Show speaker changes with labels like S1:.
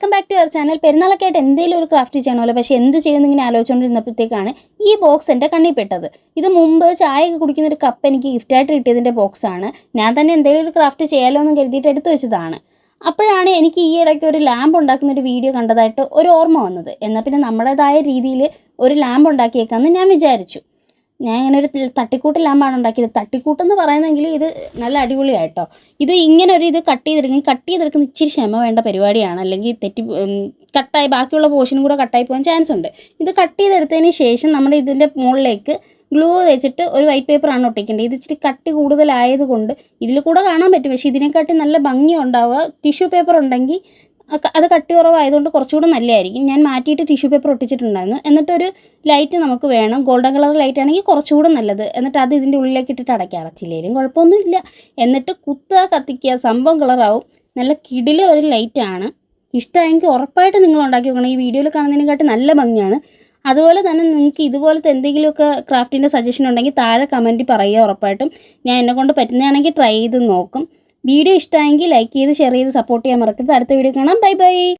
S1: Welcome back to our channel പെരുന്നാളൊക്കെ ആയിട്ട് എന്തെങ്കിലും ഒരു ക്രാഫ്റ്റ് ചെയ്യണമല്ലോ. പക്ഷേ എന്ത് ചെയ്യുമെന്ന് ഇങ്ങനെ ആലോചിച്ചുകൊണ്ടിരുന്നപ്പോഴത്തേക്കാണ് ഈ ബോക്സ് എന്റെ കണ്ണിൽ പെട്ടത്. ഇത് മുമ്പ് ചായയൊക്കെ കുടിക്കുന്ന ഒരു കപ്പ് എനിക്ക് ഗിഫ്റ്റായിട്ട് കിട്ടിയതിന്റെ ബോക്സാണ് ഞാൻ തന്നെ എന്തെങ്കിലും ഒരു ക്രാഫ്റ്റ് ചെയ്യാലോ എന്ന് കരുതിയിട്ട് എടുത്തു വെച്ചതാണ്. അപ്പോഴാണ് എനിക്ക് ഈ ഇടയ്ക്ക് ഒരു ലാമ്പ് ഉണ്ടാക്കുന്ന ഒരു വീഡിയോ കണ്ടതായിട്ട് ഒരു ഓർമ്മ വന്നത്. എന്നാൽ പിന്നെ നമ്മുടേതായ രീതിയിൽ ഒരു ലാമ്പ് ഉണ്ടാക്കിയേക്കാമെന്ന് ഞാൻ വിചാരിച്ചു. ഞാൻ ഇങ്ങനെ ഒരു തട്ടിക്കൂട്ട് ലാമ്പാണ് ഉണ്ടാക്കിയത്. തട്ടിക്കൂട്ട് എന്ന് പറയുന്നെങ്കിൽ ഇത് നല്ല അടിപൊളിയായിട്ടോ. ഇത് ഇങ്ങനെ ഒരു ഇത് കട്ട് ചെയ്തെടുക്കും കട്ട് ചെയ്തെടുക്കുന്ന ഇച്ചിരി ക്ഷമ വേണ്ട പരിപാടിയാണ്. അല്ലെങ്കിൽ തെറ്റി കട്ടായി ബാക്കിയുള്ള പോർഷനും കൂടെ കട്ടായി പോകാൻ ചാൻസ് ഉണ്ട്. ഇത് കട്ട് ചെയ്തെടുത്തതിന് ശേഷം നമ്മുടെ ഇതിന്റെ മുകളിലേക്ക് ഗ്ലൂ തേച്ചിട്ട് ഒരു വൈറ്റ് പേപ്പറാണ് ഒട്ടിക്കേണ്ടത്. ഇത് ഇച്ചിരി കട്ടി കൂടുതലായതുകൊണ്ട് ഇതിൽ കൂടെ കാണാൻ പറ്റും. പക്ഷേ ഇതിനെക്കാട്ടി നല്ല ഭംഗി ഉണ്ടാവുക ടിഷ്യൂ പേപ്പർ ഉണ്ടെങ്കിൽ അത് കട്ടി കുറവായതുകൊണ്ട് കുറച്ചുകൂടെ നല്ലതായിരിക്കും. ഞാൻ മാറ്റിയിട്ട് ടിഷ്യൂ പേപ്പർ ഒട്ടിച്ചിട്ടുണ്ടായിരുന്നു. എന്നിട്ടൊരു ലൈറ്റ് നമുക്ക് വേണം. ഗോൾഡൻ കളർ ലൈറ്റ് ആണെങ്കിൽ കുറച്ചുകൂടെ നല്ലത്. എന്നിട്ട് അത് ഇതിന്റെ ഉള്ളിലേക്ക് ഇട്ടിട്ട് അടയ്ക്കുക അടച്ചില്ലേലും കുഴപ്പമൊന്നുമില്ല. എന്നിട്ട് കുത്തുക കത്തിക്കുക സംഭവം കളറാവും നല്ല കിടില ഒരു ലൈറ്റാണ് ഇഷ്ടമായെങ്കിൽ ഉറപ്പായിട്ട് നിങ്ങൾ ഉണ്ടാക്കി നോക്കണം. ഈ വീഡിയോയിൽ കാണുന്നതിനെക്കാട്ടി നല്ല ഭംഗിയാണ്. അതുപോലെ തന്നെ നിങ്ങൾക്ക് ഇതുപോലത്തെ എന്തെങ്കിലുമൊക്കെ ക്രാഫ്റ്റിന്റെ സജഷൻ ഉണ്ടെങ്കിൽ താഴെ കമന്റ് പറയുക ഉറപ്പായിട്ടും. ഞാൻ എന്നെ കൊണ്ട് പറ്റുന്നതാണെങ്കിൽ ട്രൈ ചെയ്ത് നോക്കും. വീഡിയോ ഇഷ്ടമായെങ്കിൽ ലൈക്ക് ചെയ്ത് ഷെയർ ചെയ്ത് സപ്പോർട്ട് ചെയ്യാൻ മറക്കരുത്. അടുത്ത വീഡിയോ കാണാം. Bye bye